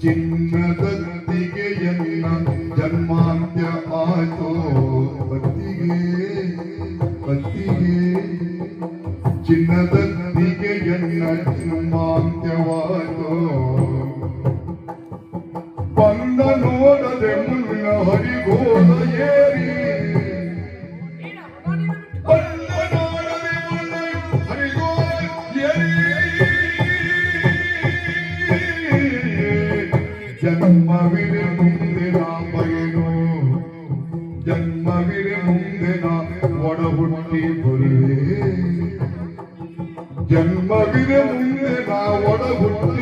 ಚಿನ್ನದತ್ತಿಗೆ ಎನ್ನ ಜನ್ಮಾಂತ್ಯ ಆಯ್ತೋ? ಬತ್ತಿಗೆ ಬತ್ತಿಗೆ. ಚಿನ್ನದತ್ತಿಗೆ ಎನ್ನ ಜನ್ಮಾಂತ್ಯವಾಯ್ತೋ? ಬಂದ ನೋಡದೆ ಮುನ್ನ ಹರಿಗೋದ ಏರಿ? ಬಂದ ನೋಡದೆ ಮುನ್ನ ಹರಿಗೋದ ಏರಿ? ಜನ್ಮವಿದೆ ಮುಂದೆ ನಾ ಬಯನು ಜನ್ಮವಿದೆ ಮುಂದೆ ನಾ ಒಡ ಹುಟ್ಟಿ ಬರುವೆ ಜನ್ಮವಿದೆ ಮುಂದೆ ನಾ ಒಡ ಹುಟ್ಟಿ ಬರುವೆ